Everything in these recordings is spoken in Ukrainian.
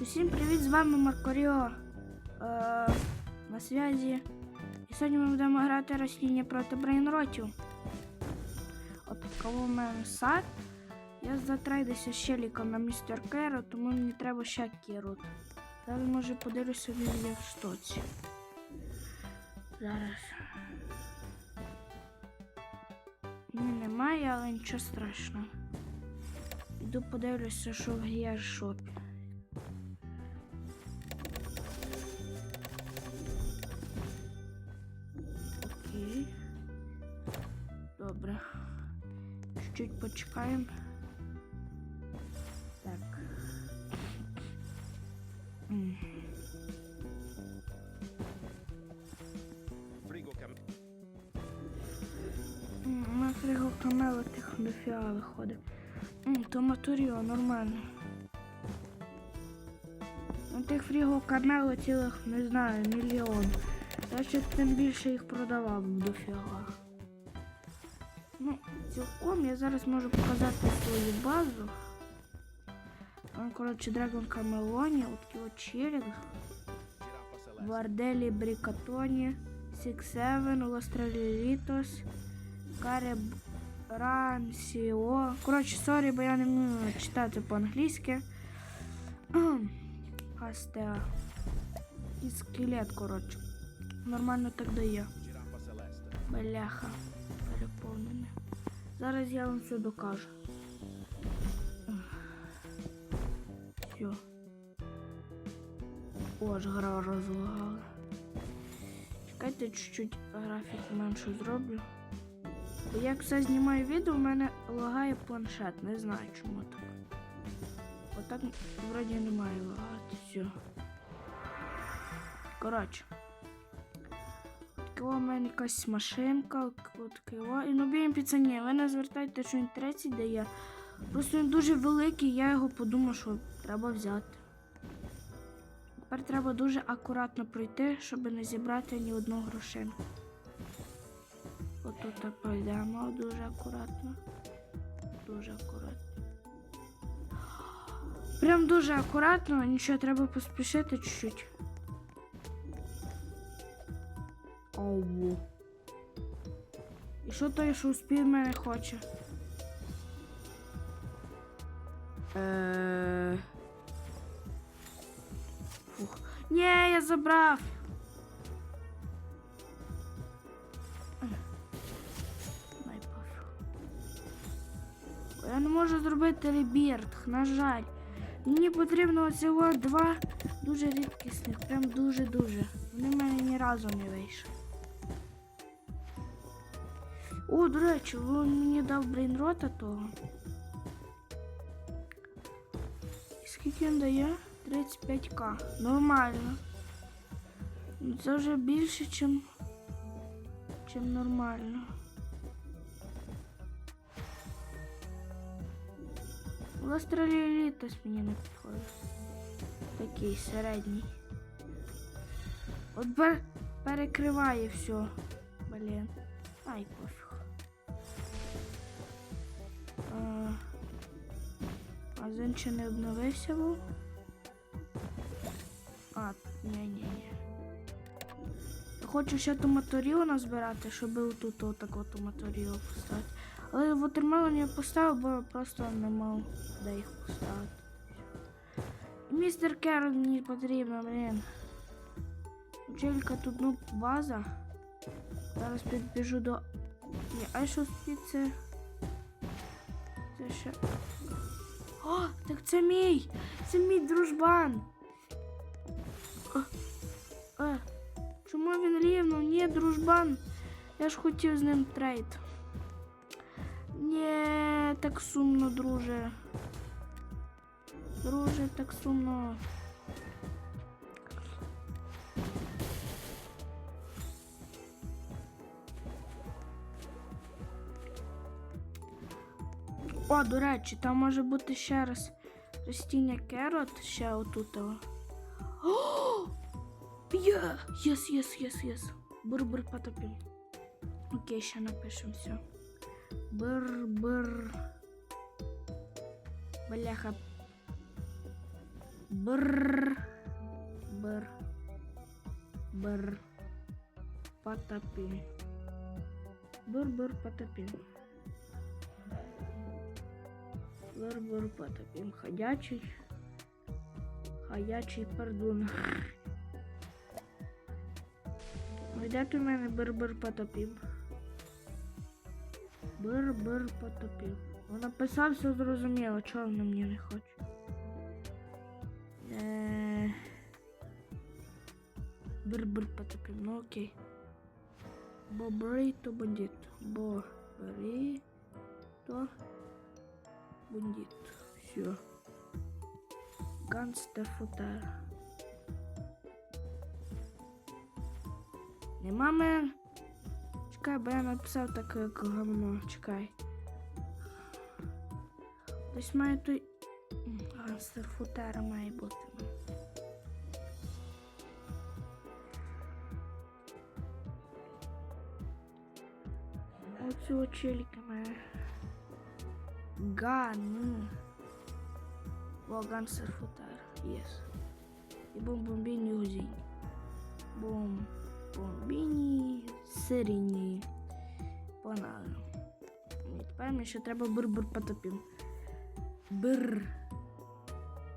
Усім привіт, з вами Маркоріо е, на зв'язі. І сьогодні ми будемо грати росління проти брейнротів. От кого в мене сад. Я затрейдився з щеліком на містер Керо, тому мені треба ще кірут. Зараз може подивлюся він є в стоці. Зараз. Ні, немає, але нічого страшного. Іду подивлюся, що в гієр-шопі. Окей. Чуть. Так. М. Frigo cam... М, На фригу камела тих дофіга виходить. М, То матуріо нормально. На тих фрігу камело цілих, не знаю, мільйон. Значить, тим більше їх продавав б дофіга. Ну, цілком я зараз можу показати свою базу. Коротше, Драгон Камелоні, от celeste. Варделі Брікатоні, Сіксевен, Лостралілітос, Кареб Рансіо. Коротше, сорі, бо я не вмію читати по-англійськи. Астеа. І скелет, коротше. Нормально так дає. Бляха. Зараз я вам все докажу. Все. О, гра розлагала. Чекайте, чуть-чуть графік менше зроблю. Бо як все знімаю відео, у мене лагає планшет. Не знаю чому так. Отак вроді не має лагати. Все. Коротше. Такого в мене якась машинка, от киво. І ну б'ємо піцані. Ви не звертайте, що він третій дає. Просто він дуже великий, я його подумав, що треба взяти. Тепер треба дуже акуратно пройти, щоб не зібрати ні одну грошинку. Отут так пройдемо дуже акуратно. Дуже акуратно. Прям дуже акуратно, нічого, треба поспішити чуть-чуть. Оу. І що той, що успів мене хоче? Е... Фух. Ні, я забрав. Я не можу зробити ребірт, на жаль. Мені потрібно всього два дуже рідкісних, прям дуже-дуже. Вони в мене ні разу не вийшли. О, до речі, він мені дав брейнрота того. І скільки він дає? 35к. Нормально. Це вже більше, чим, чим нормально. Ластралілітос мені не підходить. Такий середній. От пер- перекриває все. Блін. Ай, пофіг. А, Магазин ще не обновився був. А, ні-ні-ні. Хочу ще ту моторіо назбирати, щоб тут отак от моторіо поставити. Але вотермелон я поставив, бо просто не мав де їх поставити. Містер Керон мені потрібно, блін. Джелька тут ну база. Зараз підбіжу до. Ні, а що? Це ще. О, так це мій! Це мій дружбан. О, о. чому він рівно? Ні, дружбан. Я ж хотів з ним трейд. Ні, так сумно, друже. Друже, так сумно. О, до речі, там може бути ще раз ростіння керот, ще отут. О! Є! Єс, єс, єс, єс. Бур-бур потопім. Окей, ще напишемо все. Бр-бр. Бляха. Бр. Бр. Бр. Потопим. Бр-бр потопим. Бр-бр потопим. Ходячий. Ходячий пардон. Де ти в мене бр-бр потопим? Бр-бр потопив. Ну, написав, зрозуміло, чого воно мені не хоче. Е... Бр-бр ну окей. Бобри то бандит. Бобри то бандит. Все. Ганстер футер. Нема мене. Чекай, бо я написав так як говно. Чекай. Десь має той. М, Ганстер футера має бути. Оцього челіка має. Ган. О, Ганстер футер. Єс. І бомбомбіні узінь. Бом. Бомбіні сиріні. Погнали. І тепер мені ще треба бир-бир потопім. Бир.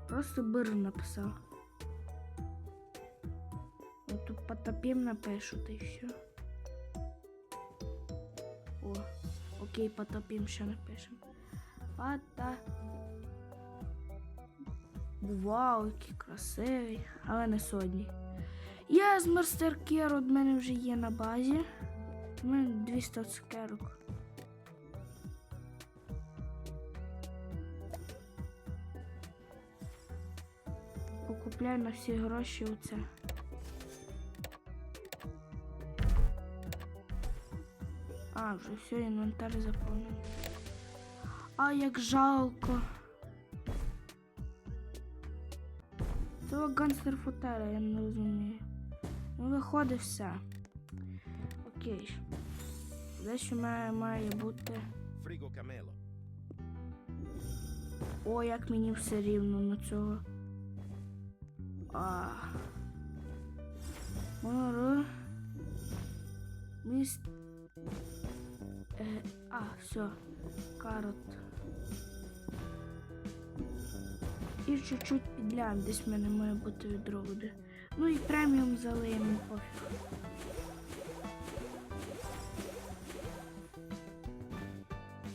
Просто бир написав. От тут потопім напишу, та й все. О, окей, потопім ще напишемо. Пота. Вау, який красивий, але не сьогодні. Я з мастеркер від мене вже є на базі. У мене 200 цукерок. Покупляю на всі гроші оце. А, вже все, інвентар заповнений. А як жалко. Це ганстер футера, я не розумію. Ну, виходить все. Окей. Дещо має, має бути. Frigo Camelo. О, як мені все рівно на цього. А. Моро. Міст. Е, а, все. Карот. І чуть-чуть підлян, десь в мене має бути відро буде. Ну і преміум залиємо пофіг.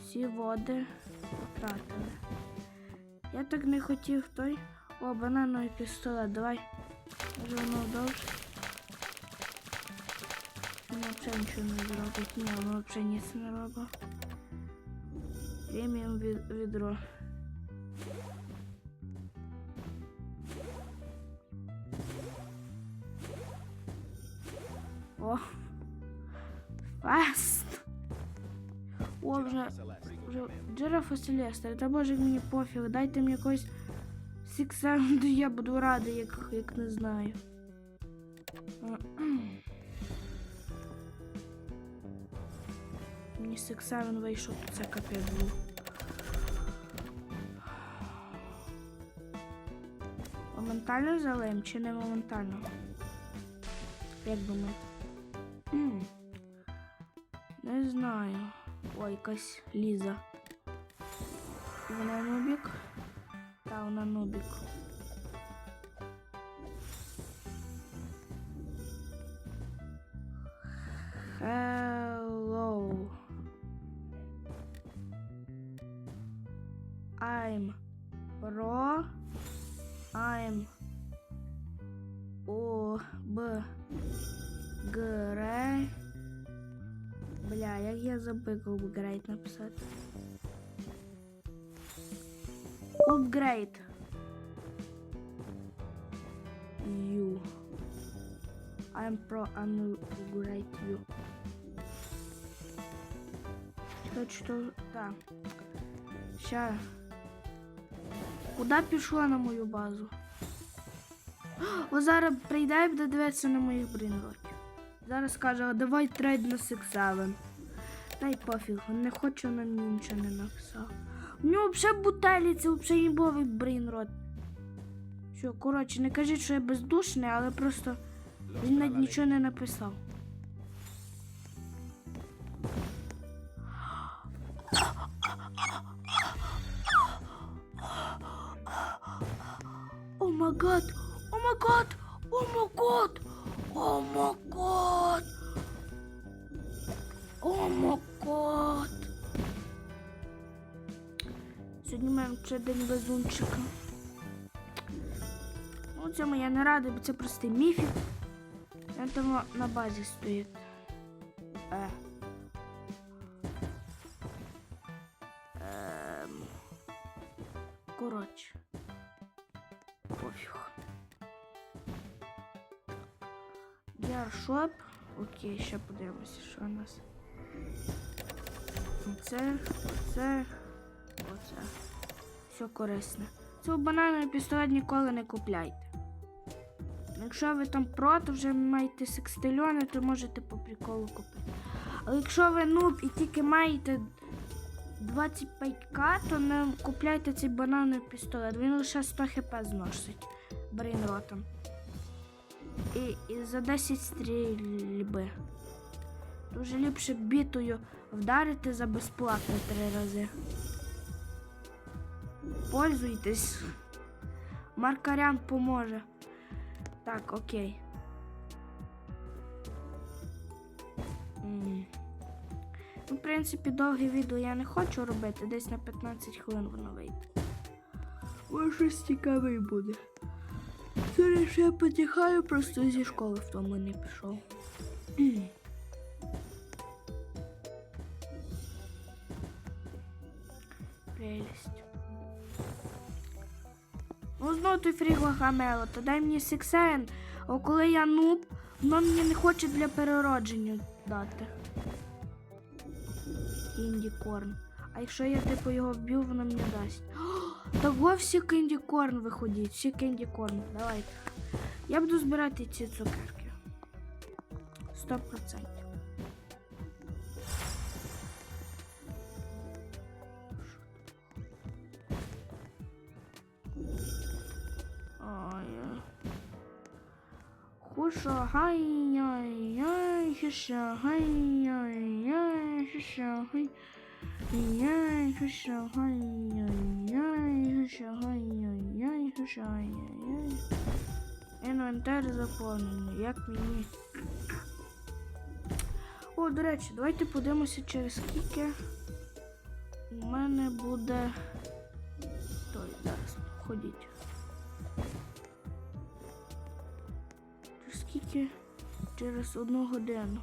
Всі води потратили. Я так не хотів той. О, банановий пістолет, давай. Може воно довше. Воно взагалі нічого не зробить. Ні, воно взагалі ніц не робить. Преміум відро. О. Фаст. О, вже вже Джерафа Селестер, та боже мені пофіг, дайте мені якось сіксаунду, я буду радий, як, як не знаю. Мені сексавен вийшов, це капець був. Моментально залиємо чи не моментально? Як думаєте? Не знаю. Ой, якась Ліза. Вона нубік. Та вона нубік. Hello. Забив upgrade написати. Upgrade. You. I'm pro upgrade you. Что, что? Да. Ща. Куда пішла на мою базу? О, зараз прийде і буде дивитися на моїх брінроків. Зараз скаже, а давай трейд на Сиксевен. Та й пофіг, не хочу на нічого не написав. У нього взагалі бутелі, це взагалі імбовий брейнрот. Що, коротше, не кажіть, що я бездушний, але просто він навіть нічого не написав. О май гад! О май гад! О май гад! О май гад! О май! Сьогодні маємо ще день везунчика. Ну, цьому я не рада, бо це простий міфік. Він там на базі стоїть. Е. Ем. Коротше. Пофіг. Яршоп. Окей, ще подивимося, що у нас. Оце, оце, оце. Все корисне. Цього банановий пістолет ніколи не купляйте. Якщо ви там проти вже маєте секстильони, то можете по приколу купити. Але якщо ви нуб і тільки маєте 25к, то не купляйте цей банановий пістолет. Він лише 100 хп зносить брейнротом. І, і за 10 стрільби. Дуже ліпше бітою вдарити за безплатно три рази. Пользуйтесь. Маркарян поможе. Так, окей. Ну, в принципі, довге відео я не хочу робити, десь на 15 хвилин воно вийде. Може, щось цікаве буде. Зараз я потихаю, просто зі школи в тому не пішов. прелесть. Ну знову той фрігла Хамело, то дай мені сіксен, О коли я нуб, воно мені не хоче для переродження дати. Кіндікорн. А якщо я типу його вб'ю, воно мені дасть. О, вовсі кіндікорн виходить. всі кіндікорн, давайте. Я буду збирати ці цукерки. 100%. Хай, яй, яй, хуша, хай, яй, яй, хуша, хай, яй, яй. Інвентар заповнений, як мені. О, до речі, давайте подивимося через скільки у мене буде. Той, зараз, ходіть. Через одну годину.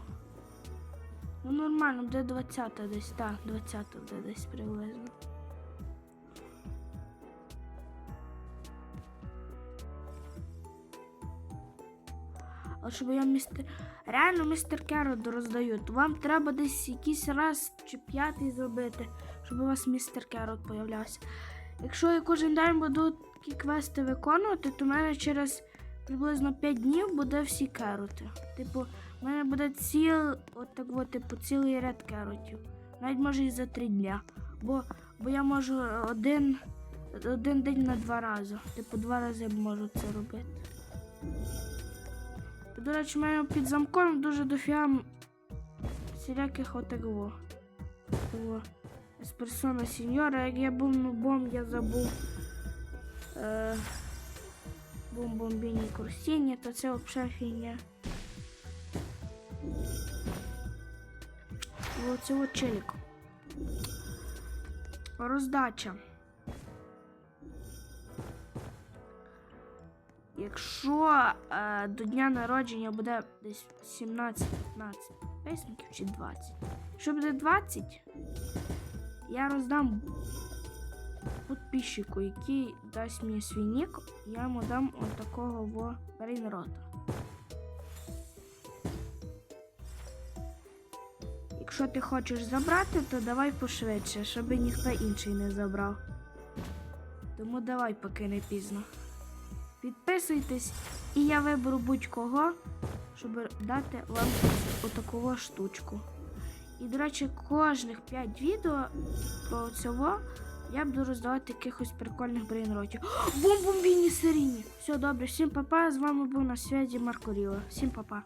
Ну нормально, буде 20 десь, так, 20 буде десь приблизно. А щоб я містер. Реально містер Керот роздаю. То вам треба десь якийсь раз чи п'ятий зробити, щоб у вас містер Керот появлявся. Якщо я кожен день буду такі квести виконувати, то в мене через приблизно 5 днів буде всі кероти. Типу, в мене буде ціл, от так от, типу, цілий ряд керотів. Навіть може і за 3 дня. Бо, бо я можу один, один день на два рази. Типу, два рази можу це робити. До речі, в мене під замком дуже дофіга всіляких отаково. З персона сеньора, як я був нубом, я забув. Е, бомбомбіні курсіння, то це взагалі фігня. Оце от челік. Роздача. Якщо е, до дня народження буде десь 17-15 песників чи 20. Якщо буде 20, я роздам підписчику, який дасть мені свій нік, я йому дам от такого во брейнрота. Якщо ти хочеш забрати, то давай пошвидше, щоб ніхто інший не забрав. Тому давай, поки не пізно. Підписуйтесь, і я виберу будь-кого, щоб дати вам отаку штучку. І, до речі, кожних 5 відео про цього я буду роздавати якихось прикольних брейнротів. Бомбомбійні серійні! Все добре, всім папа. З вами був на святі Марко Ріла. Всім папа.